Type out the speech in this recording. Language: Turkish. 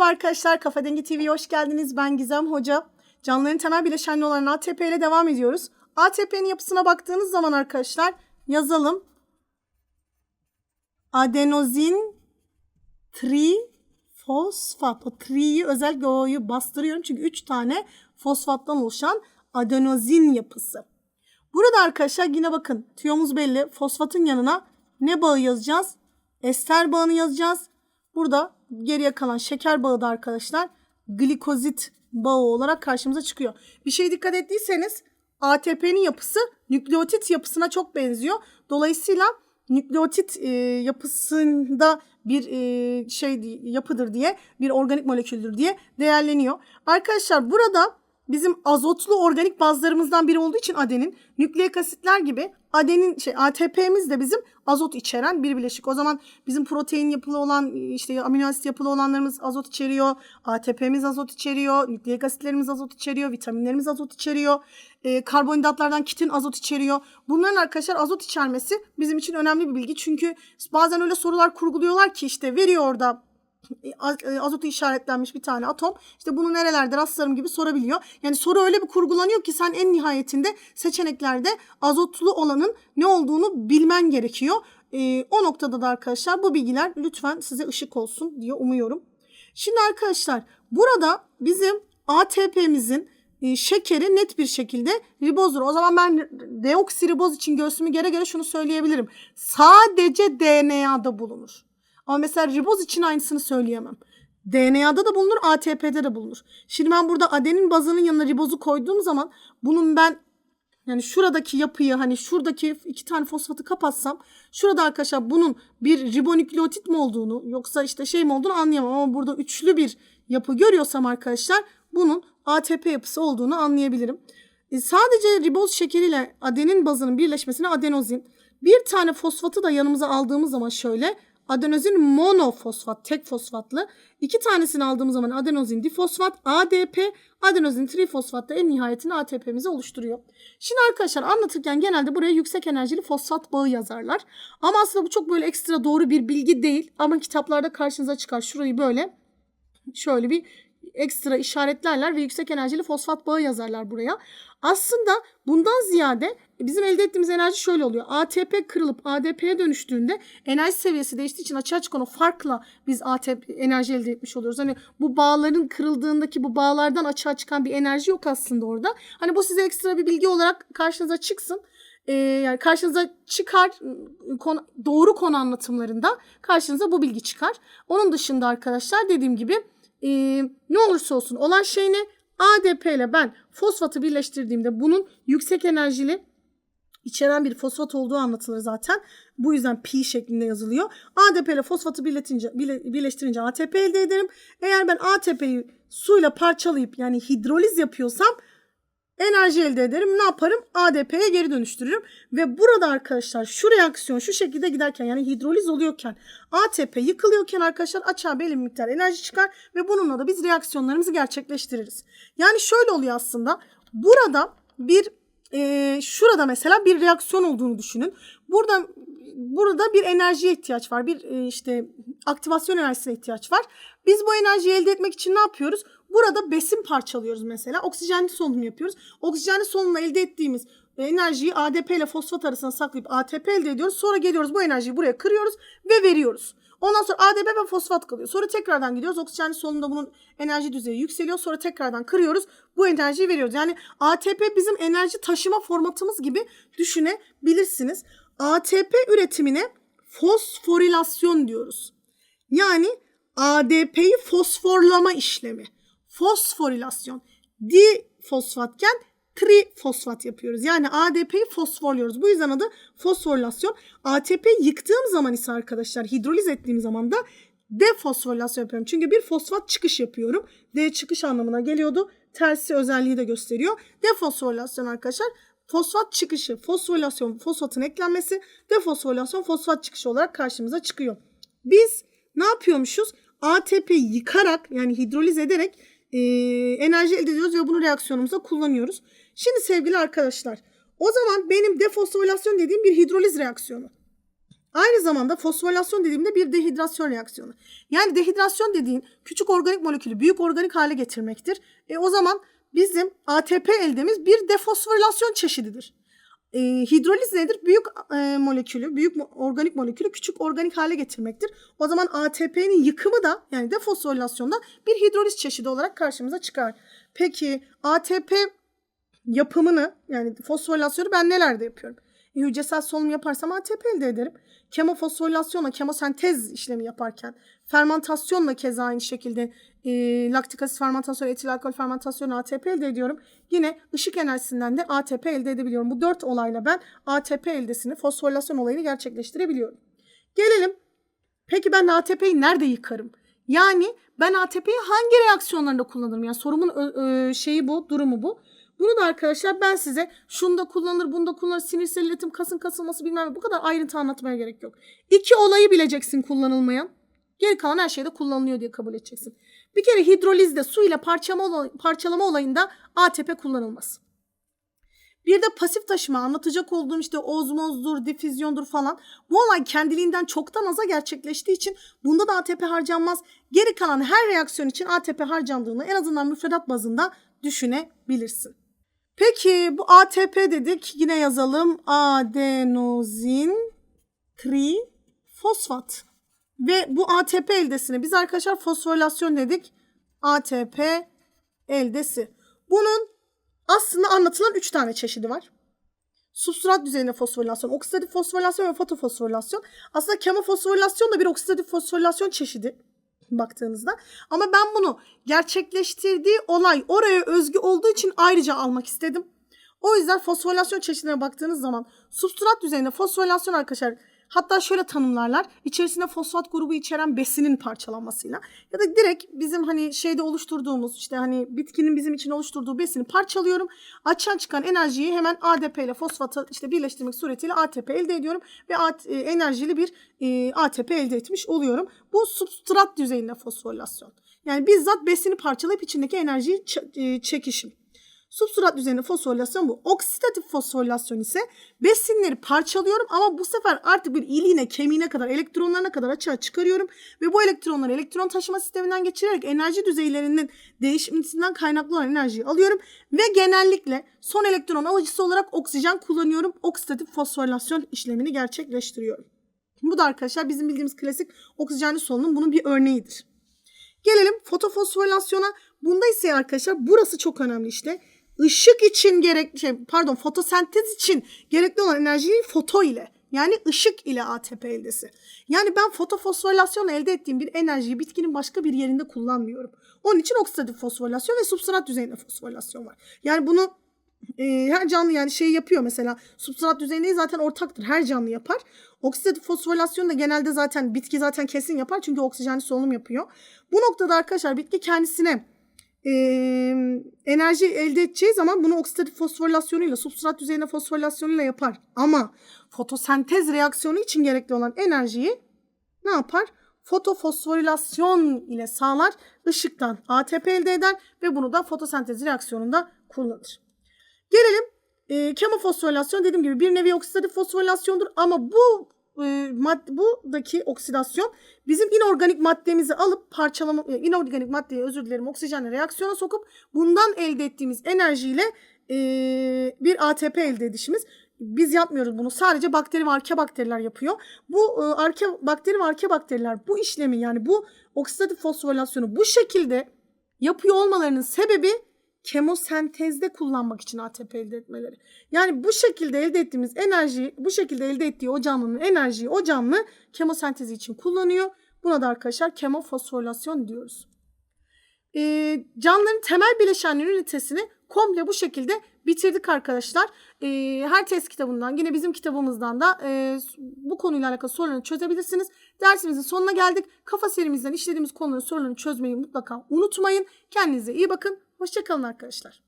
Merhaba arkadaşlar, Kafa Dengi TV'ye hoş geldiniz. Ben Gizem Hoca. Canlıların temel bileşenli olan ATP ile devam ediyoruz. ATP'nin yapısına baktığınız zaman arkadaşlar yazalım. Adenozin trifosfat. O tri'yi özellikle o'yu bastırıyorum çünkü 3 tane fosfattan oluşan adenozin yapısı. Burada arkadaşlar yine bakın tüyomuz belli. Fosfatın yanına ne bağı yazacağız? Ester bağını yazacağız. Burada geriye kalan şeker bağı da arkadaşlar glikozit bağı olarak karşımıza çıkıyor. Bir şey dikkat ettiyseniz ATP'nin yapısı nükleotit yapısına çok benziyor. Dolayısıyla nükleotit e, yapısında bir e, şey yapıdır diye bir organik moleküldür diye değerleniyor. Arkadaşlar burada bizim azotlu organik bazlarımızdan biri olduğu için adenin nükleik asitler gibi adenin şey ATP'miz de bizim azot içeren bir bileşik. O zaman bizim protein yapılı olan işte amino asit yapılı olanlarımız azot içeriyor. ATP'miz azot içeriyor. Nükleik asitlerimiz azot içeriyor. Vitaminlerimiz azot içeriyor. E, karbonhidratlardan kitin azot içeriyor. Bunların arkadaşlar azot içermesi bizim için önemli bir bilgi. Çünkü bazen öyle sorular kurguluyorlar ki işte veriyor orada azotu işaretlenmiş bir tane atom. İşte bunu nerelerde rastlarım gibi sorabiliyor. Yani soru öyle bir kurgulanıyor ki sen en nihayetinde seçeneklerde azotlu olanın ne olduğunu bilmen gerekiyor. E, o noktada da arkadaşlar bu bilgiler lütfen size ışık olsun diye umuyorum. Şimdi arkadaşlar burada bizim ATP'mizin e, şekeri net bir şekilde ribozdur. O zaman ben deoksiriboz için göğsümü gere gere şunu söyleyebilirim. Sadece DNA'da bulunur. Ama mesela riboz için aynısını söyleyemem. DNA'da da bulunur, ATP'de de bulunur. Şimdi ben burada adenin bazının yanına ribozu koyduğum zaman bunun ben yani şuradaki yapıyı hani şuradaki iki tane fosfatı kapatsam şurada arkadaşlar bunun bir ribonükleotit mi olduğunu yoksa işte şey mi olduğunu anlayamam ama burada üçlü bir yapı görüyorsam arkadaşlar bunun ATP yapısı olduğunu anlayabilirim. E, sadece riboz şekeriyle adenin bazının birleşmesine adenozin. Bir tane fosfatı da yanımıza aldığımız zaman şöyle adenozin monofosfat tek fosfatlı. İki tanesini aldığımız zaman adenozin difosfat ADP adenozin trifosfat da en nihayetinde ATP'mizi oluşturuyor. Şimdi arkadaşlar anlatırken genelde buraya yüksek enerjili fosfat bağı yazarlar. Ama aslında bu çok böyle ekstra doğru bir bilgi değil. Ama kitaplarda karşınıza çıkar. Şurayı böyle şöyle bir ekstra işaretlerler ve yüksek enerjili fosfat bağı yazarlar buraya. Aslında bundan ziyade bizim elde ettiğimiz enerji şöyle oluyor. ATP kırılıp ADP'ye dönüştüğünde enerji seviyesi değiştiği için açığa çıkan o farkla biz ATP enerji elde etmiş oluyoruz. Hani bu bağların kırıldığındaki bu bağlardan açığa çıkan bir enerji yok aslında orada. Hani bu size ekstra bir bilgi olarak karşınıza çıksın. Ee, yani karşınıza çıkar konu, doğru konu anlatımlarında karşınıza bu bilgi çıkar. Onun dışında arkadaşlar dediğim gibi e, ne olursa olsun olan şey ne? ADP ile ben fosfatı birleştirdiğimde bunun yüksek enerjili içeren bir fosfat olduğu anlatılır zaten. Bu yüzden pi şeklinde yazılıyor. ADP ile fosfatı birleştirince, birleştirince ATP elde ederim. Eğer ben ATP'yi suyla parçalayıp yani hidroliz yapıyorsam enerji elde ederim. Ne yaparım? ADP'ye geri dönüştürürüm. Ve burada arkadaşlar şu reaksiyon şu şekilde giderken yani hidroliz oluyorken ATP yıkılıyorken arkadaşlar açığa belli bir miktar enerji çıkar ve bununla da biz reaksiyonlarımızı gerçekleştiririz. Yani şöyle oluyor aslında. Burada bir e, şurada mesela bir reaksiyon olduğunu düşünün. Burada burada bir enerjiye ihtiyaç var. Bir e, işte aktivasyon enerjisine ihtiyaç var. Biz bu enerjiyi elde etmek için ne yapıyoruz? Burada besin parçalıyoruz mesela. Oksijenli solunum yapıyoruz. Oksijenli solunumla elde ettiğimiz enerjiyi ADP ile fosfat arasında saklayıp ATP elde ediyoruz. Sonra geliyoruz bu enerjiyi buraya kırıyoruz ve veriyoruz. Ondan sonra ADP ve fosfat kalıyor. Sonra tekrardan gidiyoruz. Oksijenli solunumda bunun enerji düzeyi yükseliyor. Sonra tekrardan kırıyoruz. Bu enerjiyi veriyoruz. Yani ATP bizim enerji taşıma formatımız gibi düşünebilirsiniz. ATP üretimine fosforilasyon diyoruz. Yani ADP'yi fosforlama işlemi. Fosforilasyon. Difosfatken trifosfat yapıyoruz. Yani ADP'yi fosforluyoruz. Bu yüzden adı fosforilasyon. ATP yıktığım zaman ise arkadaşlar hidroliz ettiğim zaman da defosforilasyon yapıyorum. Çünkü bir fosfat çıkış yapıyorum. D çıkış anlamına geliyordu. Tersi özelliği de gösteriyor. Defosforilasyon arkadaşlar fosfat çıkışı, fosforilasyon, fosfatın eklenmesi, defosforilasyon, fosfat çıkışı olarak karşımıza çıkıyor. Biz ne yapıyormuşuz? ATP'yi yıkarak yani hidroliz ederek e, enerji elde ediyoruz ve bunu reaksiyonumuza kullanıyoruz. Şimdi sevgili arkadaşlar o zaman benim defosforilasyon dediğim bir hidroliz reaksiyonu. Aynı zamanda fosforilasyon dediğimde bir dehidrasyon reaksiyonu. Yani dehidrasyon dediğin küçük organik molekülü büyük organik hale getirmektir. E, o zaman bizim ATP eldemiz bir defosforilasyon çeşididir. E, hidroliz nedir? Büyük e, molekülü, büyük organik molekülü küçük organik hale getirmektir. O zaman ATP'nin yıkımı da yani defosforilasyonda bir hidroliz çeşidi olarak karşımıza çıkar. Peki ATP yapımını yani fosforilasyonu ben nelerde yapıyorum? E, hücresel solunum yaparsam ATP elde ederim. Kemofosforilasyonla kemosentez işlemi yaparken, fermentasyonla keza aynı şekilde e, laktik asit fermentasyonu, etil alkol fermentasyonu ATP elde ediyorum. Yine ışık enerjisinden de ATP elde edebiliyorum. Bu dört olayla ben ATP eldesini, fosforilasyon olayını gerçekleştirebiliyorum. Gelelim. Peki ben ATP'yi nerede yıkarım? Yani ben ATP'yi hangi reaksiyonlarında kullanırım? Yani sorumun ö, şeyi bu, durumu bu. Bunu da arkadaşlar ben size şunda kullanılır, bunda kullanılır, sinirsel iletim, kasın kasılması bilmem bu kadar ayrıntı anlatmaya gerek yok. İki olayı bileceksin kullanılmayan. Geri kalan her şeyde kullanılıyor diye kabul edeceksin. Bir kere hidrolizde su ile parçalama, parçalama olayında ATP kullanılmaz. Bir de pasif taşıma anlatacak olduğum işte ozmozdur, difüzyondur falan. Bu olay kendiliğinden çoktan aza gerçekleştiği için bunda da ATP harcanmaz. Geri kalan her reaksiyon için ATP harcandığını en azından müfredat bazında düşünebilirsin. Peki bu ATP dedik. Yine yazalım. Adenozin trifosfat. Ve bu ATP eldesine biz arkadaşlar fosforilasyon dedik. ATP eldesi. Bunun aslında anlatılan 3 tane çeşidi var. Substrat düzeyinde fosforilasyon, oksidatif fosforilasyon ve fotofosforilasyon. Aslında kemofosforilasyon da bir oksidatif fosforilasyon çeşidi baktığınızda. Ama ben bunu gerçekleştirdiği olay oraya özgü olduğu için ayrıca almak istedim. O yüzden fosforilasyon çeşidine baktığınız zaman substrat düzeyinde fosforilasyon arkadaşlar hatta şöyle tanımlarlar. içerisinde fosfat grubu içeren besinin parçalanmasıyla ya da direkt bizim hani şeyde oluşturduğumuz işte hani bitkinin bizim için oluşturduğu besini parçalıyorum. Açığa çıkan enerjiyi hemen ADP ile fosfata işte birleştirmek suretiyle ATP elde ediyorum ve at- e, enerjili bir e, ATP elde etmiş oluyorum. Bu substrat düzeyinde fosforilasyon. Yani bizzat besini parçalayıp içindeki enerjiyi e, çekişim. Substrat düzeyinde fosforilasyon bu. Oksidatif fosforilasyon ise besinleri parçalıyorum ama bu sefer artık bir iliğine, kemiğine kadar, elektronlarına kadar açığa çıkarıyorum. Ve bu elektronları elektron taşıma sisteminden geçirerek enerji düzeylerinin değişiminden kaynaklı olan enerjiyi alıyorum. Ve genellikle son elektron alıcısı olarak oksijen kullanıyorum. Oksidatif fosforilasyon işlemini gerçekleştiriyorum. Bu da arkadaşlar bizim bildiğimiz klasik oksijenli solunum bunun bir örneğidir. Gelelim fotofosforilasyona. Bunda ise arkadaşlar burası çok önemli işte. Işık için gerek şey, pardon fotosentez için gerekli olan enerjiyi foto ile yani ışık ile ATP eldesi. Yani ben fotofosforilasyonla elde ettiğim bir enerjiyi bitkinin başka bir yerinde kullanmıyorum. Onun için oksidatif fosforilasyon ve substrat düzeyinde fosforilasyon var. Yani bunu e, her canlı yani şey yapıyor mesela substrat düzeyinde zaten ortaktır. Her canlı yapar. Oksidatif fosforilasyon da genelde zaten bitki zaten kesin yapar çünkü oksijenli solunum yapıyor. Bu noktada arkadaşlar bitki kendisine e, enerji elde edeceği zaman bunu oksidatif fosforilasyonuyla, substrat düzeyinde fosforilasyonuyla yapar. Ama fotosentez reaksiyonu için gerekli olan enerjiyi ne yapar? Fotofosforilasyon ile sağlar. Işıktan ATP elde eder ve bunu da fotosentez reaksiyonunda kullanır. Gelelim e, kemofosforilasyon dediğim gibi bir nevi oksidatif fosforilasyondur ama bu e, mad buradaki oksidasyon bizim inorganik maddemizi alıp parçalama e, inorganik maddeyi özür dilerim oksijenle reaksiyona sokup bundan elde ettiğimiz enerjiyle e, bir ATP elde edişimiz. Biz yapmıyoruz bunu. Sadece bakteri ve arke bakteriler yapıyor. Bu e, arke bakteri ve arke bakteriler bu işlemi yani bu oksidatif fosforilasyonu bu şekilde yapıyor olmalarının sebebi kemosentezde kullanmak için ATP elde etmeleri. Yani bu şekilde elde ettiğimiz enerjiyi, bu şekilde elde ettiği o canlının enerjiyi o canlı kemosentezi için kullanıyor. Buna da arkadaşlar kemofosforilasyon diyoruz. Ee, canlıların temel bileşenleri ünitesini komple bu şekilde bitirdik arkadaşlar. Ee, her test kitabından yine bizim kitabımızdan da e, bu konuyla alakalı sorularını çözebilirsiniz. Dersimizin sonuna geldik. Kafa serimizden işlediğimiz konuların sorularını çözmeyi mutlaka unutmayın. Kendinize iyi bakın. Hoşçakalın arkadaşlar.